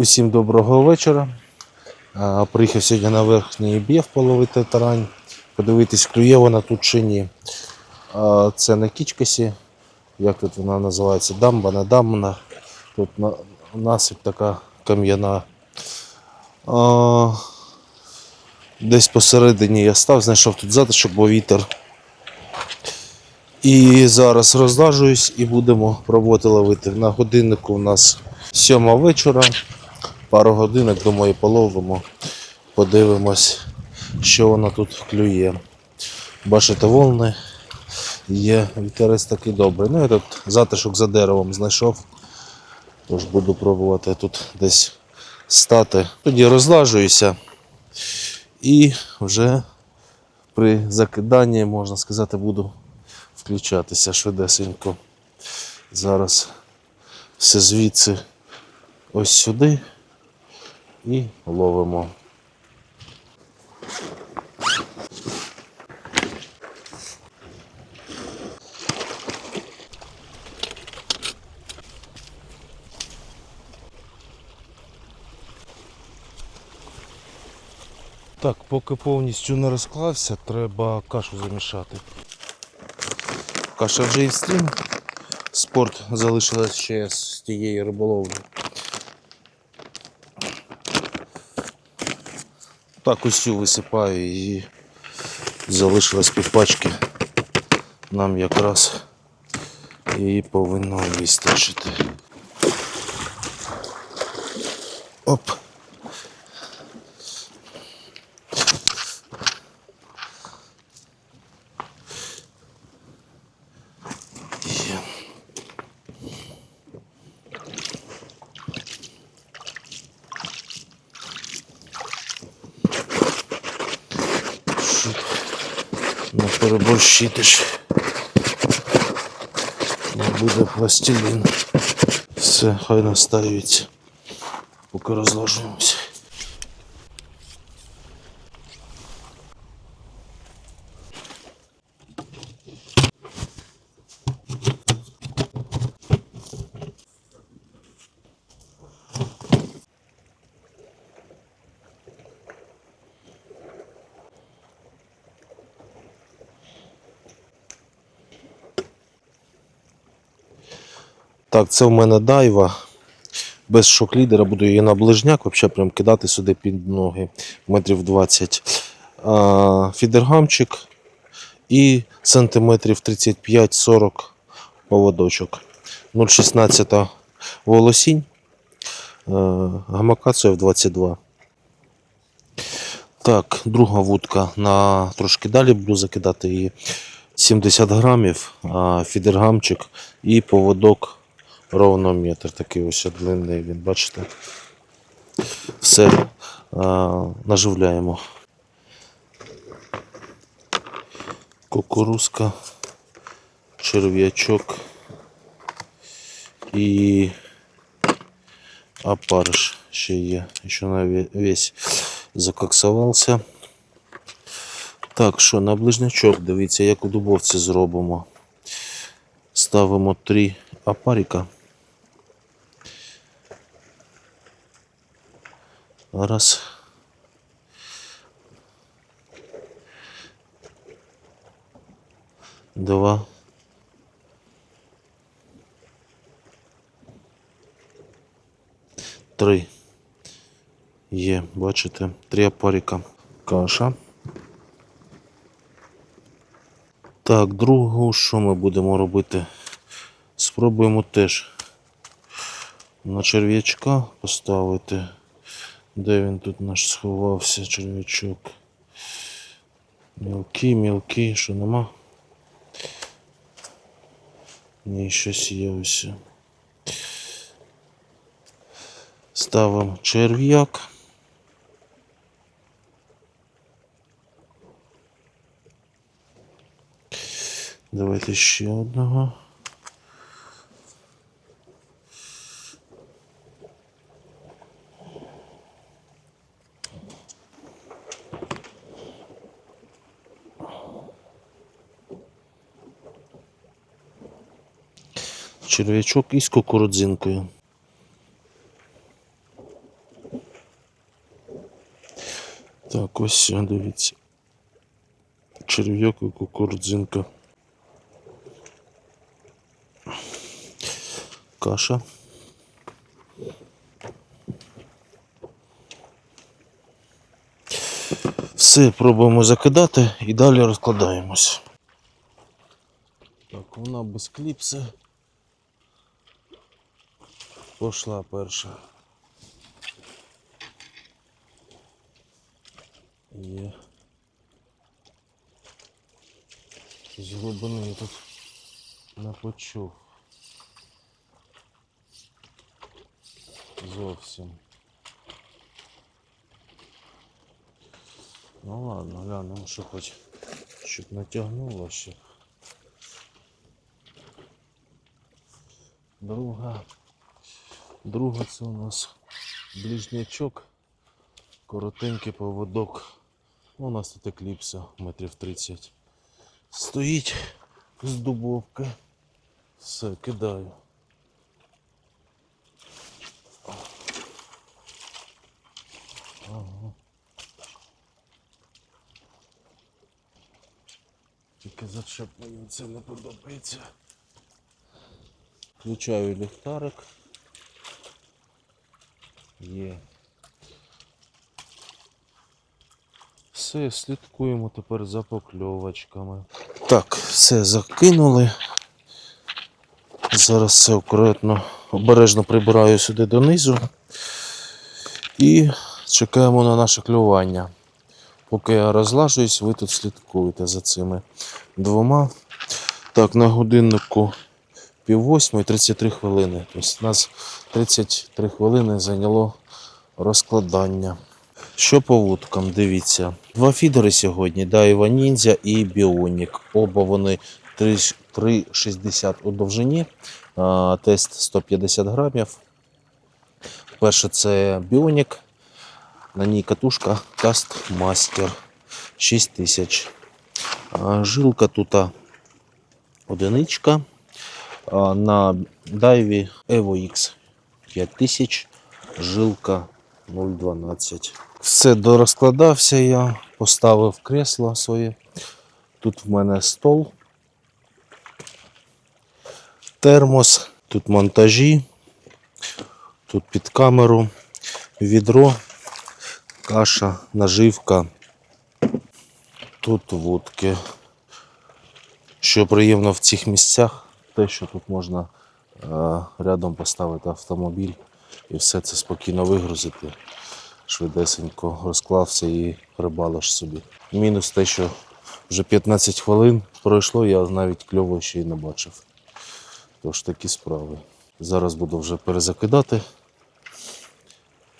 Усім доброго вечора. Приїхав сьогодні на верхній бєв половити тарань. Подивитись, клює вона тут чи ні. Це на кічкасі. Як тут вона називається? Дамба, не дамбна. Тут на, насип така кам'яна. Десь посередині я став, знайшов тут затишок, бо вітер. І зараз розлажуюсь і будемо пробувати ловити. На годиннику у нас сьома вечора. Пару годинок, думаю, половимо. Подивимось, що вона тут клює. Бачите, волни є, вітерець такий добрий. Ну, я тут затишок за деревом знайшов. Тож буду пробувати тут десь стати. Тоді розлажуюся і вже при закиданні, можна сказати, буду включатися швидесенько. Зараз все звідси ось сюди і ловимо. Так, поки повністю не розклався, треба кашу замішати. Каша вже і стрім. Спорт залишилась ще з тієї риболовлі. Так усю висипаю і залишилось півпачки. Нам якраз її повинно вистачити. Ж. Не буде пластилін. Все, хай настаюється. Поки розложуємося. Так, це в мене дайва. Без шок-лідера буду її на ближняк, взагалі прям кидати сюди під ноги метрів 20. А, фідергамчик і сантиметрів 35-40 поводочок. 0,16 волосінь. А, гамака це в 22. Так, друга вудка на трошки далі буду закидати її 70 грамів, а фідергамчик і поводок ровно метр. Такий ось длинний він, бачите. Все а, наживляємо. Кукурузка, черв'ячок і опариш ще є. Ще весь закоксувався. Так, що на ближнячок, дивіться, як у дубовці зробимо. Ставимо три опарика. Раз. Два. Три. Є, бачите, три опарика. Каша. Так, другу, що ми будемо робити? Спробуємо теж на черв'ячка поставити. Де він тут наш сховався, черв'ячок? Мілкий, мілкий, що нема? Ні, щось є ось. Ставимо черв'як. Давайте ще одного. Черв'ячок із кукурудзинкою. Так, ось дивіться. Черв'як і кукурудзинка. Каша. Все, пробуємо закидати і далі розкладаємось. Так, вона без кліпси. Пошла перша. Є. З глибини я тут не почув. Зовсім. Ну ладно, глянемо, що хоч щоб натягнуло ще. Друга. Друга це у нас ближнячок. Коротенький поводок. Ну, у нас тут екліпса метрів 30. Стоїть з дубовки. Все, кидаю. Ага. Тільки зачеп мені це не подобається. Включаю ліхтарик. Є. Все, слідкуємо тепер за покльовочками. Так, все закинули. Зараз все акуратно, обережно прибираю сюди донизу. І чекаємо на наше клювання. Поки я розлажуюсь, ви тут слідкуєте за цими двома. Так, на годиннику пів восьмої 33 хвилини. Тобто нас 33 хвилини зайняло розкладання. Що по вудкам, дивіться. Два фідери сьогодні, Дайва Ніндзя і Біонік. Оба вони 3,60 у довжині. Тест 150 грамів. Перше це Біонік. На ній катушка Master 6000. А, Жилка тут одиничка. На дайві Evo X 5000. Жилка 0,12. Все дорозкладався я, поставив кресло своє. Тут в мене стол, термос, тут монтажі, тут під камеру, відро, каша, наживка. Тут вудки. Що приємно в цих місцях, те, що тут можна е, рядом поставити автомобіль і все це спокійно вигрузити. Швидесенько розклався і рибалиш собі. Мінус те, що вже 15 хвилин пройшло, я навіть кльово ще й не бачив. Тож такі справи. Зараз буду вже перезакидати.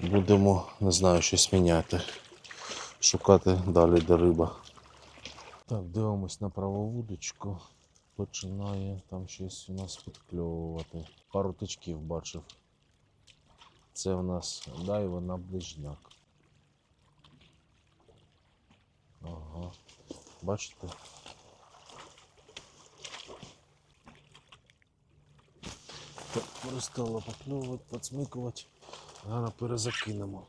Будемо, не знаю, щось міняти. Шукати далі, де риба. Так, дивимось на праву вудочку. Починає там щось у нас підкльовувати. Пару тичків бачив. Це у нас дайва на ближняк. Ага. Бачите? Так, перестало покльовувати, поцмикувати. Зараз перезакинемо.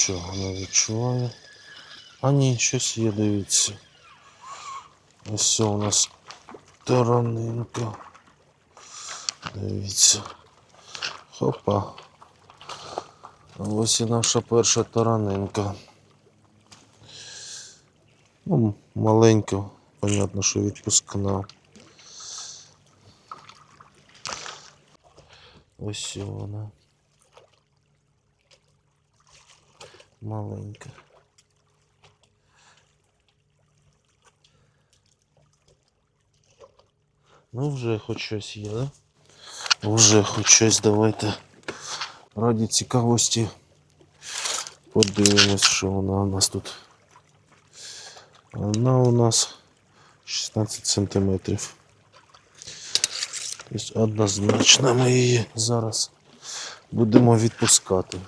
Нічого не відчуваю. А ні, щось є, дивіться. Ось у нас таранинка. Дивіться. Хопа. Ось і наша перша таранинка. Ну, маленька, понятно, що відпускна. Ось вона. Маленька. Ну, вже хоч щось є, да? Вже хоч щось давайте. Раді цікавості подивимось, що вона у нас тут. Вона у нас 16 сантиметрів. Тобто однозначно ми її зараз будемо відпускати.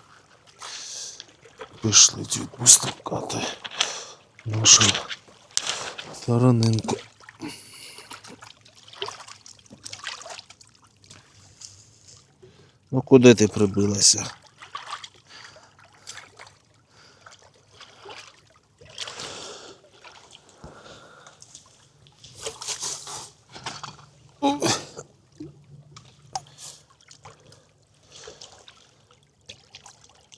Пішли відпускати нашу Таранинку. Ну куди ти прибилася?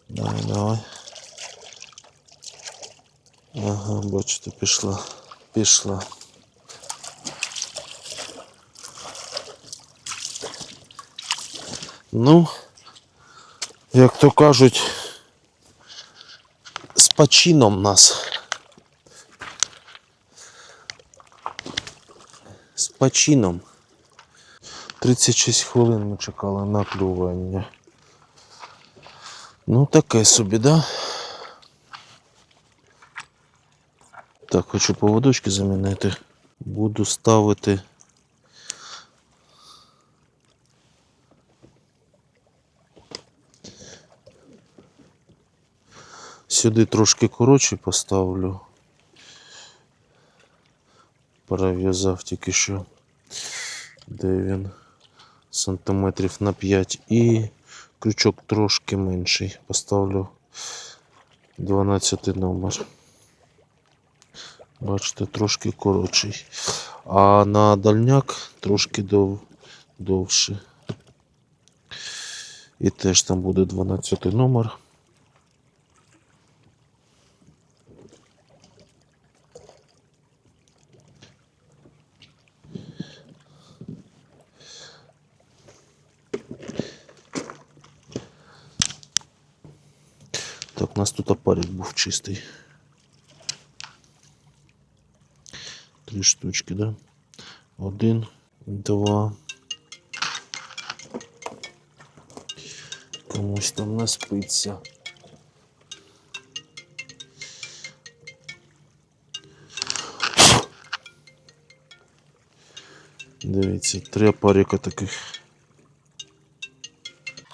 Давай, давай. Ага, бачите, пішла. Пішла. Ну, як то кажуть, з почином нас. З почином. 36 хвилин ми чекали на клювання. Ну, таке собі, да? Так, хочу поводочки замінити. Буду ставити. Сюди трошки коротше поставлю. Перев'язав тільки що. Де він? Сантиметрів на 5 і крючок трошки менший. Поставлю 12 номер. Бачите, трошки коротший. А на дальняк трошки дов... довше. І теж там буде 12 номер. Так, у нас тут опарик був чистий. Три штучки, да? Один, два. Комусь там не спиться. Дивіться, три опарика таких.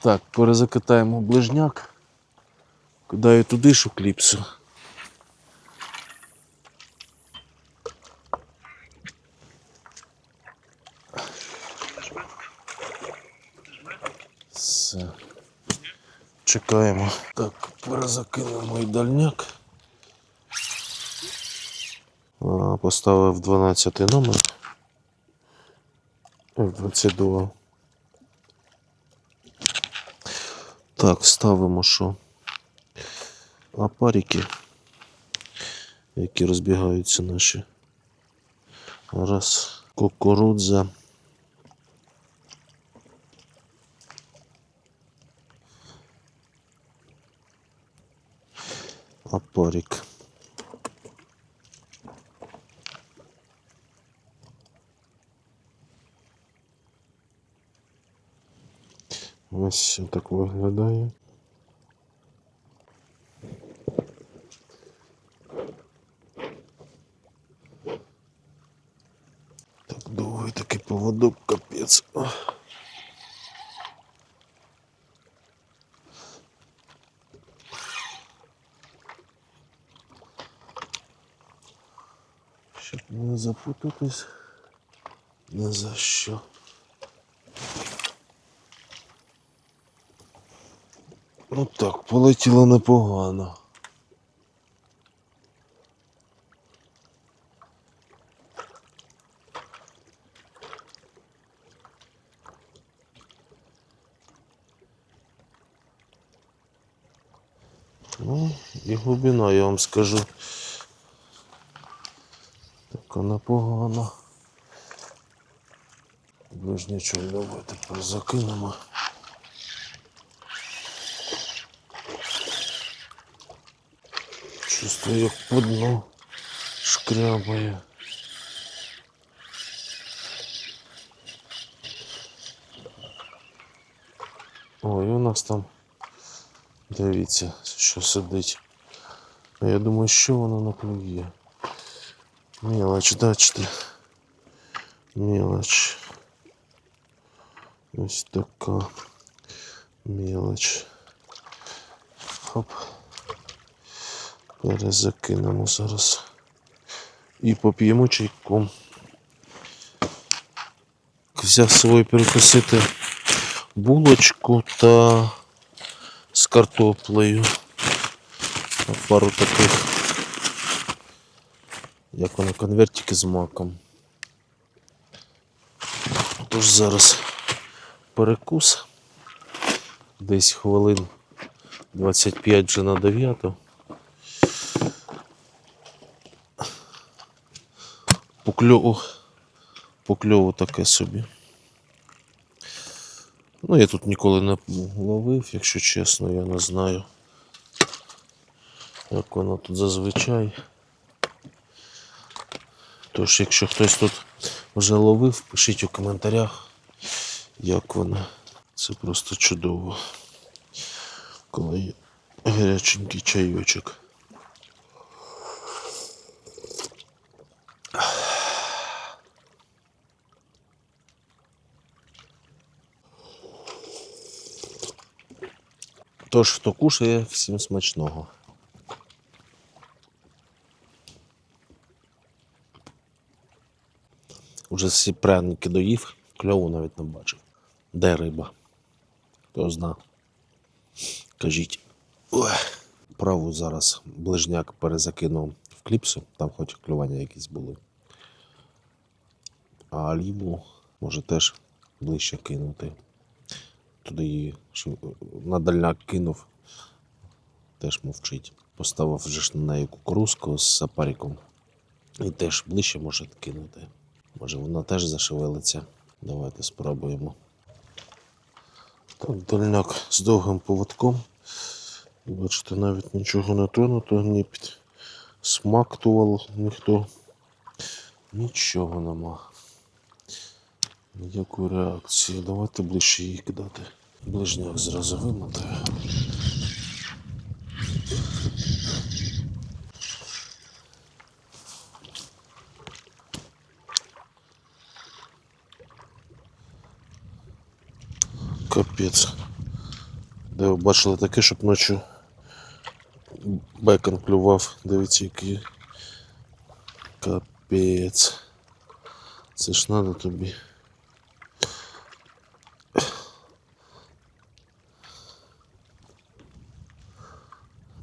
Так, перезакатаємо ближняк. Кидаю туди у кліпсу. Чекаємо. Так, перезакинемо і дальняк. Поставив 12 номер. Ой, 22. Так, ставимо що? Апарики, які розбігаються наші. Раз. Кукурудза. Апарик. Ось так виглядає. Так довгий такий поводок, капець. Не запутатись. Не за що. Ну так, полетіло непогано. Ну, і глибина, я вам скажу. Така непогана. Ближнячок давай тепер закинемо. Чувствую, як по дну шкрябає. Ой, у нас там, дивіться, що сидить. А я думаю, що воно наклює. Мелоч, бачите. Мелоч. Ось така мелоч. Хоп. Перезакинемо зараз. і поп'ємо чайком. Взяв собою перекусити булочку та з картоплею. Пару таких, як вони, конвертики з маком. Тож зараз перекус. Десь хвилин 25 вже на 9. По кльову, по кльову таке собі. Ну, я тут ніколи не ловив, якщо чесно, я не знаю. Як воно тут зазвичай. Тож, якщо хтось тут вже ловив, пишіть у коментарях, як воно. Це просто чудово. Коли є гаряченький чайочок. Тож, хто кушає, всім смачного. Уже всі пряники доїв, кльову навіть не бачив. Де риба? Хто зна. Кажіть. Ой. Праву зараз ближняк перезакинув в кліпсу, там хоч клювання якісь були. А ліву може теж ближче кинути. Туди її на дальняк кинув, теж мовчить. Поставив вже ж на неї кукурузку з сапариком. І теж ближче може кинути. Може вона теж зашевелиться. Давайте спробуємо. Так, дальняк з довгим поводком. Бачите, навіть нічого не тронуто, ні під смактував ніхто. Нічого нема. Ніякої реакції. Давайте ближче її кидати. Ближняк зразу вимотаю. Капець. Де ви бачили таке, щоб ночі бекон клював. Дивіться, який. Капець. Це ж надо тобі.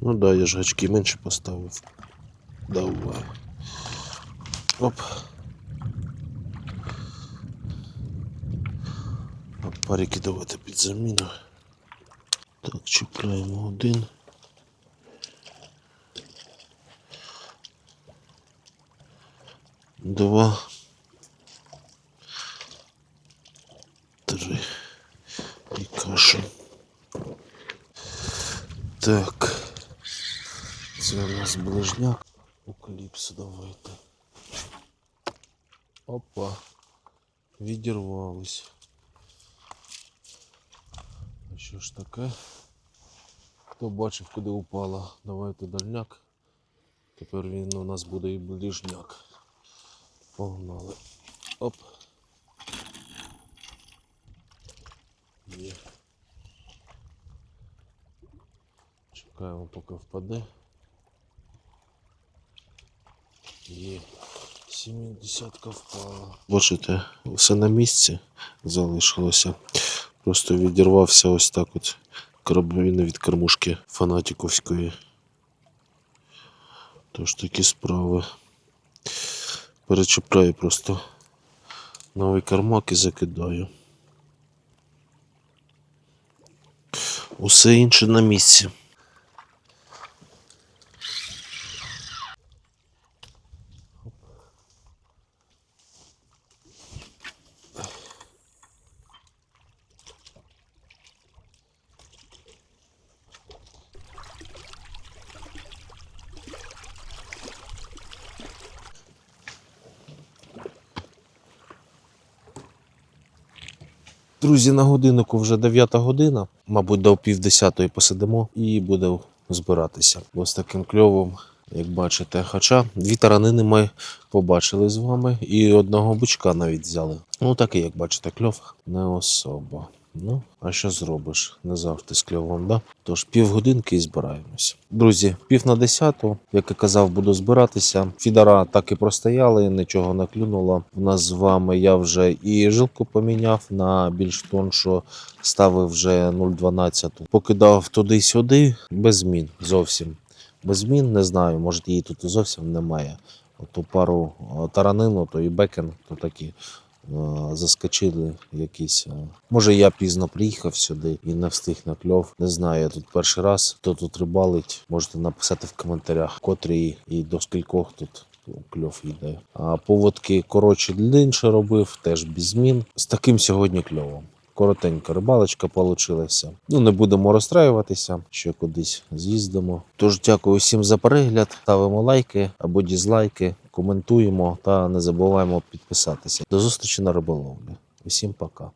Ну да, я ж гачки менше поставив. Давай. Оп. А парики давайте під заміну. Так, чіпляємо один. Два. Три. І каша. Так. Це у нас ближняк. Укліпс давайте. Опа. Відірвались. Що ж таке? Хто бачив, куди упала? Давайте дальняк. Тепер він у нас буде і ближняк. Погнали. Оп. Є. Чекаємо, поки впаде. Є. 70 впала. Бачите, все на місці залишилося. Просто відірвався ось так от карабін від кормушки фанатіковської. Тож такі справи. Перечіпляю просто новий кармак і закидаю. Усе інше на місці. Друзі, на годиннику вже 9 година. Мабуть, до півдесятої посидимо і буде збиратися. Ось таким кльовом, як бачите. Хоча дві таранини ми побачили з вами, і одного бичка навіть взяли. Ну такий, як бачите, кльов не особа. Ну, а що зробиш? Не завжди з кльовом, да? Тож півгодинки і збираємось. Друзі, пів на десяту, як і казав, буду збиратися. Фідера так і простояли, нічого не клюнуло. У нас з вами я вже і жилку поміняв на більш тоншу, ставив вже 0,12. Покидав туди-сюди, без змін зовсім. Без змін не знаю, може її тут зовсім немає. Ту пару е, таранину, то і бекен, то такі заскочили якісь. е. Може, я пізно приїхав сюди і не встиг на кльов. Не знаю, я тут перший раз. Хто тут рибалить, можете написати в коментарях, котрий і до скількох тут кльов йде. А поводки коротше длинше робив, теж без змін. З таким сьогодні кльовом. Коротенька рибалочка получилася. Ну, не будемо розстраюватися, ще кудись з'їздимо. Тож дякую всім за перегляд. Ставимо лайки або дізлайки, коментуємо та не забуваємо підписатися. До зустрічі на риболовлі. Усім пока.